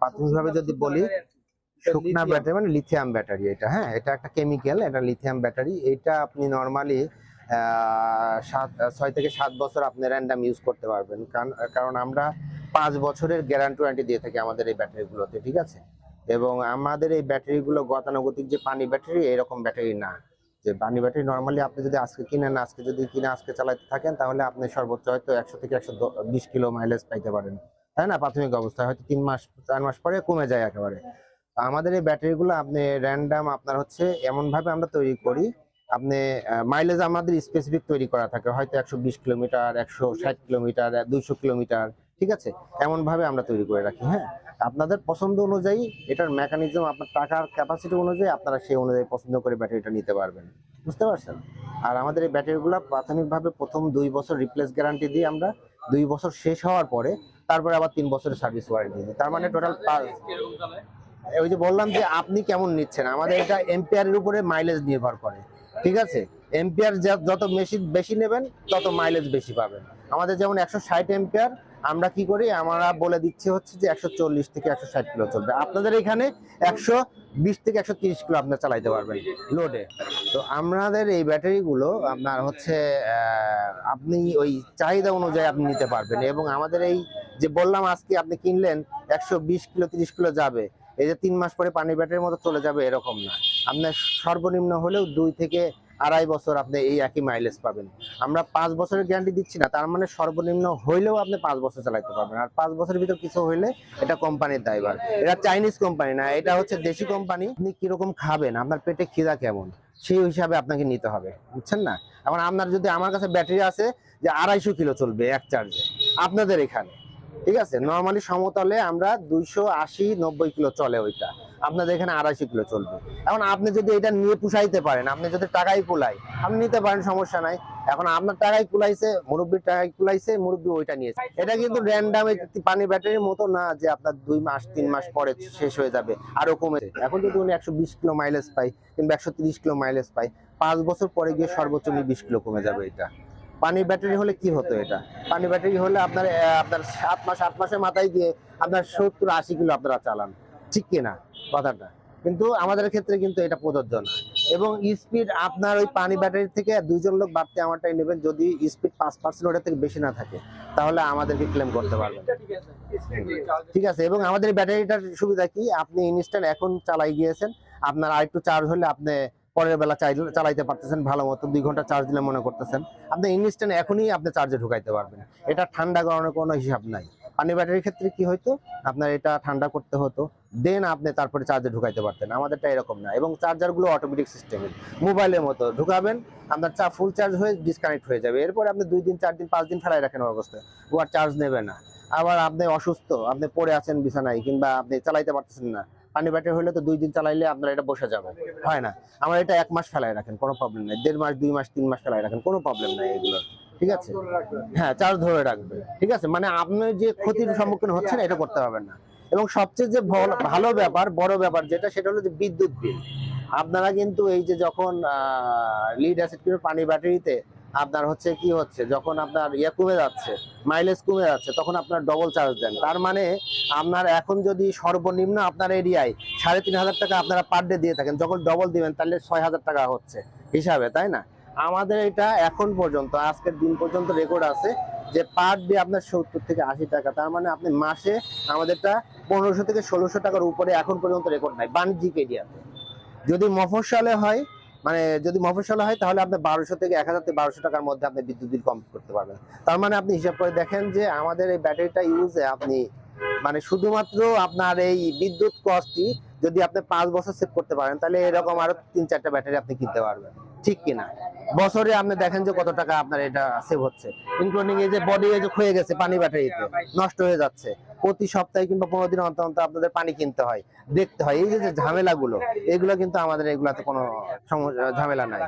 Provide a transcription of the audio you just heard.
প্রাথমিকভাবে যদি বলি শুকনা ব্যাটারি মানে লিথিয়াম ব্যাটারি এটা হ্যাঁ এটা একটা কেমিক্যাল এটা লিথিয়াম ব্যাটারি। এটা আপনি নর্মালি সাত ছয় থেকে সাত বছর আপনি র্যান্ডাম ইউজ করতে পারবেন। কারণ কারণ আমরা পাঁচ বছরের গ্যারান্টি ওয়ারেন্টি দিয়ে থাকি আমাদের এই ব্যাটারিগুলোতে ঠিক আছে? এবং আমাদের এই ব্যাটারিগুলো গতানুগতিক যে পানি ব্যাটারি এরকম ব্যাটারি না। যে পানি ব্যাটারি নর্মালি আপনি যদি আজকে কিনেন আজকে যদি কিনে আজকে চালাতে থাকেন তাহলে আপনি সর্বোচ্চ হয়তো একশো থেকে একশো বিশ কিলো মাইলেজ পাইতে পারেন। তাই না? প্রাথমিক অবস্থায়। হয়তো তিন মাস, চার মাস পরে কমে যায় একেবারে। তো আমাদের এই ব্যাটারিগুলো আপনি র্যান্ডাম আপনার হচ্ছে এমনভাবে আমরা তৈরি করি, আপনি মাইলেজ আমাদের স্পেসিফিক তৈরি করা থাকে। হয়তো একশো বিশ কিলোমিটার, একশো ষাট কিলোমিটার, দুইশো কিলোমিটার, ঠিক আছে? এমন ভাবে আমরা তৈরি করে রাখি হ্যাঁ? আপনাদের পছন্দ অনুযায়ী এটার মেকানিজম আপনার টাকার ক্যাপাসিটি অনুযায়ী আপনারা সেই অনুযায়ী পছন্দ করে ব্যাটারিটা নিতে পারবেন। বুঝতে পারছেন? আর আমাদের এই ব্যাটারিগুলো প্রাথমিকভাবে প্রথম দুই বছর রিপ্লেস গ্যারান্টি দিয়ে আমরা দুই বছর শেষ হওয়ার পরে তারপরে আবার তিন বছরের সার্ভিস ওয়ারেন্টি দিই তার মানে টোটাল ওই যে বললাম যে আপনি কেমন নিচ্ছেন? আমাদের এটা এম্পিয়ারের উপরে মাইলেজ নির্ভর করে। ঠিক আছে? এম্পিয়ার যত বেশি বেশি নেবেন, তত মাইলেজ বেশি পাবেন। আমাদের যেমন একশো ষাট এম্পিয়ার আমরা কি করি? আমরা বলে দিচ্ছি হচ্ছে যে একশো চল্লিশ থেকে একশো ষাট কিলো চলবে। আপনাদের এখানে একশো বিশ থেকে একশো তিরিশ কিলো আপনার চালাইতে পারবেন লোডে তো আমাদের এই ব্যাটারিগুলো আপনার হচ্ছে আপনি ওই চাহিদা অনুযায়ী আপনি নিতে পারবেন এবং আমাদের এই যে বললাম আজকে আপনি কিনলেন, একশো বিশ কিলো, তিরিশ কিলো যাবে। এই যে তিন মাস পরে পানির ব্যাটারির মতো চলে যাবে এরকম না। আপনার সর্বনিম্ন হলেও দুই থেকে আড়াই বছর আপনি এই একই মাইলেজ পাবেন। আমরা পাঁচ বছরের গ্যারান্টি দিচ্ছি না, তার মানে সর্বনিম্ন হইলেও আপনি পাঁচ বছর চালাতে পারবেন। আর পাঁচ বছরের ভিতর কিছু হইলে এটা কোম্পানির দায়ভার। এটা চাইনিজ কোম্পানি না, এটা হচ্ছে দেশি কোম্পানি আপনি কীরকম খাবেন, আপনার পেটে খিদা কেমন, সেই হিসাবে আপনাকে নিতে হবে, বুঝছেন না? এখন আপনার যদি আমার কাছে ব্যাটারি আছে যে আড়াইশো কিলো চলবে এক চার্জে আপনাদের এখানে। ঠিক আছে? নর্মালি সমতলে আমরা দুইশো আশি, নব্বই কিলো চলে ওইটা। আপনাদের এখানে আড়াইশো কিলো চলবে। এখন আপনি যদি এটা নিয়ে পুষাইতে পারেন, আপনি যদি টাকাই কুলাই, আপনি নিতে পারেন, সমস্যা নাই। এখন আপনার টাকাই কুলাইছে, মুরব্বীর টাকাই কুলাইছে, মুরব্বী ওইটা নিয়েছে। এটা কিন্তু র্যান্ডাম পানি ব্যাটারির মতো না যে আপনার দুই মাস, তিন মাস পরে শেষ হয়ে যাবে, আরও কমে এখন যদি উনি একশো বিশ কিলো মাইলেজ পাই কিংবা একশো তিরিশ কিলো মাইলেজ পাই পাঁচ বছর পরে গিয়ে সর্বোচ্চ উনি বিশ কিলো কমে যাবে এটা। পানির ব্যাটারি হলে কি হতো এটা? পানি ব্যাটারি হলে আপনার আপনার সাত মাস, আট মাসের মাথায় দিয়ে আপনার সত্তর, আশি কিলো আপনারা চালান। ঠিক কিনা কথাটা? কিন্তু আমাদের ক্ষেত্রে কিন্তু এটা প্রযোজ্য না। এবং স্পিড আপনার ওই পানি ব্যাটারি থেকে দুজন লোক বাড়তে আমারটাই নেবেন যদি স্পিড পাঁচ পার্সেন্ট ওটা থেকে বেশি না থাকে। তাহলে আমাদেরকে ক্লেম করতে পারবেন। ঠিক আছে? এবং আমাদের ব্যাটারিটার সুবিধা কি? আপনি ইনস্ট্যান্ট এখন চালাই গিয়েছেন। আপনার আরেকটু চার্জ হলে আপনি পরের বেলা চালাইতে পারতেছেন ভালো মতো, দুই ঘণ্টা চার্জ দিলে মনে করতেছেন। আপনি ইনস্ট্যান্ট এখনই আপনি চার্জে ঢুকাইতে পারবেন। এটা ঠান্ডা করানোর কোনো হিসাব নাই। পানি ব্যাটারির ক্ষেত্রে কি হতো আপনার এটা ঠান্ডা করতে হতো দেন আপনি তারপরে চার্জে ঢুকাইতে পারতেন। আমাদেরটা এরকম না। এবং চার্জারগুলো অটোমেটিক সিস্টেমের মোবাইলের মতো। ঢুকাবেন, আপনার চা ফুল চার্জ হয়ে ডিসকানেক্ট হয়ে যাবে। এরপরে আপনি দুই দিন, চার দিন, পাঁচ দিন ফেলাই রাখেন অবস্থায়। ও আর চার্জ নেবে না। আবার আপনি অসুস্থ, আপনি পড়ে আছেন বিছানায় কিংবা আপনি চালাইতে পারতেছেন না। পানি ব্যাটারি হলে তো দুই দিন চালাইলে আপনার এটা বসে যাবে হয় না? আমার এটা এক মাস ফেলাই রাখেন, কোনো প্রবলেম নেই। দেড় মাস, দুই মাস, তিন মাস ফেলাই রাখেন, কোনো প্রবলেম নাই এগুলো। ঠিক আছে? হ্যাঁ চার্জ ধরে রাখবে। ঠিক আছে? মানে আপনি যে ক্ষতির সম্মুখীন হচ্ছেন এটা করতে পারবেন না। এবং সবচেয়ে যে ভালো ব্যাপার, বড় ব্যাপার যেটা, সেটা হলো যে বিদ্যুৎ বিল। আপনারা কিন্তু এই যে যখন লিড অ্যাসিড পানি ব্যাটারিতে আপনার হচ্ছে কি হচ্ছে, যখন আপনার ইয়ে কমে যাচ্ছে মাইলেজ কমে যাচ্ছে, তখন আপনার ডবল চার্জ দেন। তার মানে আপনার এখন যদি সর্বনিম্ন আপনার এরিয়ায় সাড়ে তিন হাজার টাকা আপনারা পার ডে দিয়ে থাকেন, যখন ডবল দিবেন, তাহলে ছয় হাজার টাকা হচ্ছে হিসাবে, তাই না? আমাদের এটা এখন পর্যন্ত, আজকের দিন পর্যন্ত রেকর্ড আছে যে পার ডে আপনার সত্তর থেকে আশি টাকা। তার মানে আপনি মাসে আমাদেরটা পনেরোশো থেকে ষোলোশো টাকার উপরে এখন পর্যন্ত রেকর্ড নাই, বাণিজ্যিক এরিয়াতে। যদি মফস্বলে হয় মানে যদি মফস্বলে হয়, তাহলে আপনি বারোশো থেকে এক হাজার থেকে বারোশো টাকার মধ্যে আপনি বিদ্যুৎ বিল কম করতে পারবেন। তার মানে আপনি হিসাব করে দেখেন যে আমাদের এই ব্যাটারিটা ইউজে আপনি মানে শুধুমাত্র আপনার এই বিদ্যুৎ কস্টটি যদি আপনি পাঁচ বছর সেভ করতে পারেন, তাহলে এরকম আরও তিন চারটা ব্যাটারি আপনি কিনতে পারবেন। ঠিক কিনা? বছরে আপনি দেখেন যে কত টাকা আপনার এটা সেভ হচ্ছে। ইনক্লুডিং এই যে বডি এই যে ক্ষয়ে গেছে পানি ব্যাটারিতে, নষ্ট হয়ে যাচ্ছে। প্রতি সপ্তাহে কিংবা পনেরো দিন অন্তর অন্তর আপনাদের পানি কিনতে হয়, দেখতে হয়। এই যে ঝামেলাগুলো, এগুলো কিন্তু আমাদের এগুলাতে কোনো ঝামেলা নাই।